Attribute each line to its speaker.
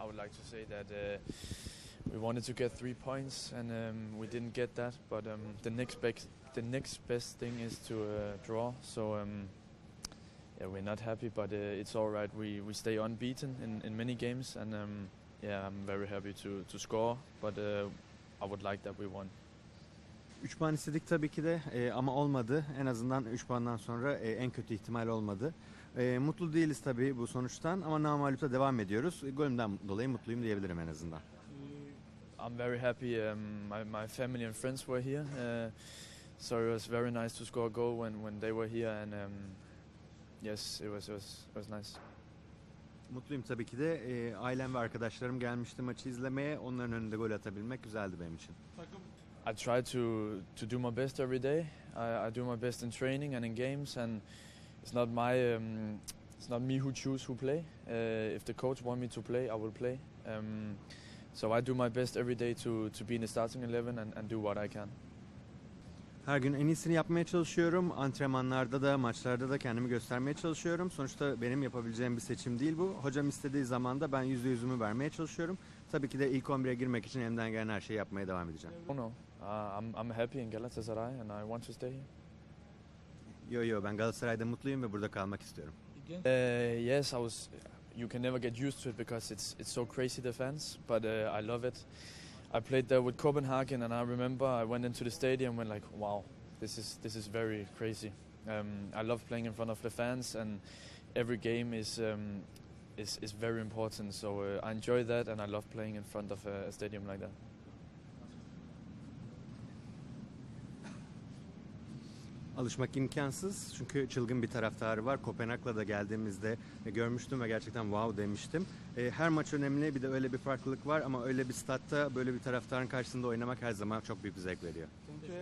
Speaker 1: I would like to say that uh, we wanted to get three points and um, we didn't get that. But um, the next best the next best thing is to uh, draw. So um, yeah, we're not happy, but uh, it's all right. We we stay unbeaten in, in many games, and um, yeah, I'm very happy to to score. But uh, I would like that we won.
Speaker 2: 3 puan istedik tabii ki de e, ama olmadı. En azından 3 puandan sonra e, en kötü ihtimal olmadı. E, mutlu değiliz tabii bu sonuçtan ama namalipte devam ediyoruz. E, golümden dolayı mutluyum diyebilirim en azından.
Speaker 1: I'm very happy. Um, my, my family and friends were here, uh, so it was very nice to score a goal when, when they were here, and um, yes, it was, it was it was nice.
Speaker 2: Mutluyum tabii ki de. E, ailem ve arkadaşlarım gelmişti maçı izlemeye. Onların önünde gol atabilmek güzeldi benim için.
Speaker 1: I try to to do my best every day. I, I do my best in training and in games, and it's not my um, it's not me who choose who play. Uh, if the coach want me to play, I will play. Um, so I do my best every day to to be in the starting eleven and, and do what I can.
Speaker 2: Her gün en iyisini yapmaya çalışıyorum. Antrenmanlarda da, maçlarda da kendimi göstermeye çalışıyorum. Sonuçta benim yapabileceğim bir seçim değil bu. Hocam istediği zaman da ben yüzde yüzümü vermeye çalışıyorum. Tabii ki de ilk 11'e girmek için elimden gelen her şeyi yapmaya devam edeceğim.
Speaker 1: Oh no, uh, I'm I'm happy in Galatasaray, and I want to stay here.
Speaker 2: Yo yo ben Galatasaray'da mutluyum ve burada kalmak istiyorum.
Speaker 1: Uh, yes, I was. You can never get used to it because it's it's so crazy the fans, but uh, I love it. I played there with Copenhagen, and I remember I went into the stadium and went like, wow, this is this is very crazy. Um, I love playing in front of the fans, and every game is um, is is very important. So uh, I enjoy that, and I love playing in front of a, a stadium like that.
Speaker 2: Alışmak imkansız çünkü çılgın bir taraftarı var. Kopenhag'la da geldiğimizde e, görmüştüm ve gerçekten wow demiştim. E, Her maç önemli bir de öyle bir farklılık var ama öyle bir statta böyle bir taraftarın karşısında oynamak her zaman çok büyük bir zevk veriyor.